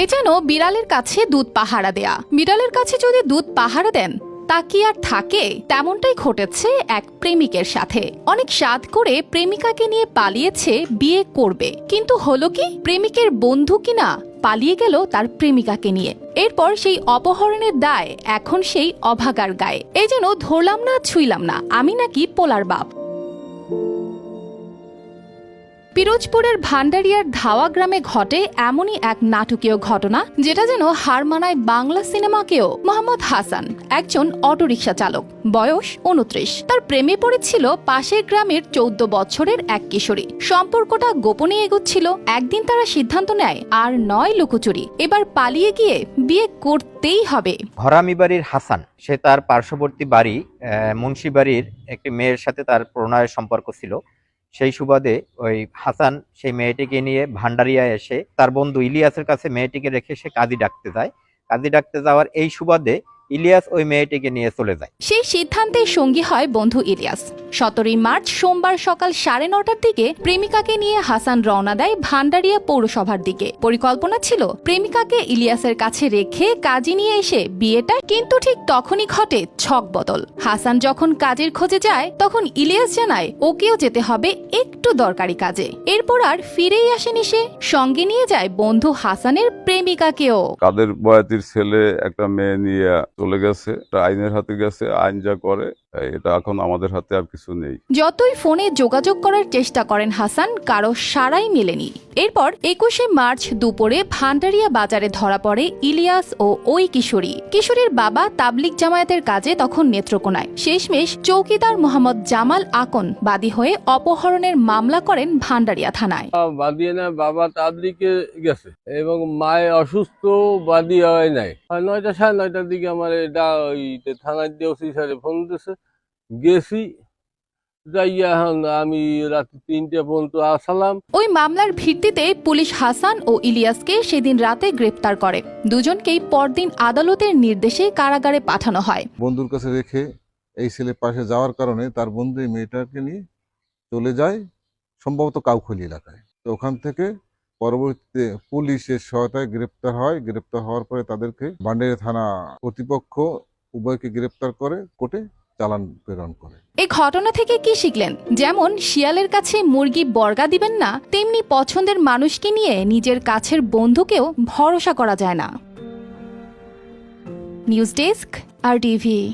এ যেন বিড়ালের কাছে দুধ পাহারা দেয়া। বিড়ালের কাছে যদি দুধ পাহারা দেন, তা কি আর থাকে? তেমনটাই ঘটেছে এক প্রেমিকের সাথে। অনেক স্বাদ করে প্রেমিকাকে নিয়ে পালিয়েছে, বিয়ে করবে। কিন্তু হলো কি? প্রেমিকের বন্ধু কিনা? পালিয়ে গেল তার প্রেমিকাকে নিয়ে। এরপর সেই অপহরণের দায় এখন সেই অভাগার গায়ে। এই যেন ধরলাম না, ছুইলাম না। আমি নাকি পোলার বাপ। পিরোজপুরের ভান্ডারিয়ার ধাওয়া গ্রামে ঘটে এমনই এক নাটকীয় ঘটনা, যেটা যেন হার মানায় বাংলা সিনেমাকেও। মোহাম্মদ হাসান, একজন অটোরিকশা চালক, বয়স উনত্রিশ তার প্রেমে পড়েছিল পাশের গ্রামের চৌদ্দ বছরের এক কিশোরী। সম্পর্কটা গোপনে এগোচ্ছিল, একদিন তারা সিদ্ধান্ত নেয়, আর নয় লুকোচুরি। এবার পালিয়ে গিয়ে বিয়ে করতেই হবে। ঘরামি বাড়ির হাসান, সে তার পার্শ্ববর্তী বাড়ি মুন্সি বাড়ির একটি মেয়ের সাথে তার প্রণয়ের সম্পর্ক ছিল। সেই সুবাদে ওই হাসান সেই মেয়েটিকে নিয়ে ভান্ডারিয়ায় এসে তার বন্ধু ইলিয়াসের কাছে মেয়েটিকে রেখে সে কাজী ডাকতে যায়। কাজী ডাকতে যাওয়ার এই সুবাদে ইলিয়াস ওই মেয়েটিকে নিয়ে চলে যায়। সেই সিদ্ধান্তের সঙ্গী হয় বন্ধু ইলিয়াস। সতেরোই মার্চ সোমবার সকাল সাড়ে নটার দিকে প্রেমিকাকে নিয়ে হাসান রওনা দেয় ভান্ডারিয়া পৌরসভার দিকে। পরিকল্পনা ছিল প্রেমিকাকে ইলিয়াসের কাছে রেখে কাজী নিয়ে এসে বিয়েটা কিন্তু ঠিক তখনই ঘটে ছক বদল। হাসান যখন কাজের খোঁজে যায় তখন ইলিয়াস জানায় ওকেও যেতে হবে একটু দরকারি কাজে। এরপর আর ফিরেই আসেনি সে। সঙ্গে নিয়ে যায় বন্ধু হাসানের প্রেমিকাকেও। কাদের বয়াতির ছেলে একটা মেয়ে নিয়ে চলে গেছে আইনের হাতে গেছে আইন যা করে এটা এখন আমাদের হাতে আর কিছু নেই। যতই ফোনে যোগাযোগ করার চেষ্টা করেন হাসান কারও সারাই মেলেনি। এরপর একুশে মার্চ দুপুরে ভান্ডারিয়া বাজারে ধরা পড়ে ইলিয়াস ও ওই কিশোরী। কিশোরীর বাবা তাবলিক জামায়াতের কাজে তখন নেত্রকোনায়। শেষমেশ চৌকিদার মোহাম্মদ জামাল আকন বাদী হয়ে অপহরণের মামলা করেন ভান্ডারিয়া থানায়। বাদিয়ে না বাবা তাবলিকে গেছে এবং মায়ে অসুস্থ বাদী হয় নাই। নয়টা সাড়ে নয়টার দিকে আমার এটা ওই থানায় দিয়ে ওসি স্যারে ফোন দিয়েছে গেছি যাইয়া আমি রাত্রি তিনটে পর্যন্ত আসালাম। ওই মামলার ভিত্তিতে পুলিশ হাসান ও ইলিয়াসকে সেদিন রাতে গ্রেপ্তার করে। দুজনকেই পরদিন আদালতের নির্দেশে কারাগারে পাঠানো হয়। বন্ধুর কাছে রেখে এই ছেলে পাশে যাওয়ার কারণে তার বন্ধু এই মেয়েটাকে নিয়ে চলে যায় সম্ভবত কাউখলি এলাকায়। তো ওখান থেকে পরবর্তীতে পুলিশের সহায়তায় গ্রেপ্তার হয়। গ্রেপ্তার হওয়ার পরে তাদেরকে বান্ডের থানা কর্তৃপক্ষ উভয়কে গ্রেপ্তার করে কোর্টে চালান প্রেরণ করে। এই ঘটনা থেকে কি শিখলেন? যেমন, শিয়ালের কাছে মুরগি বর্গা দিবেন না, তেমনি পছন্দের মানুষকে নিয়ে নিজের কাছের বন্ধুকেও ভরসা করা যায় না। News desk, R TV.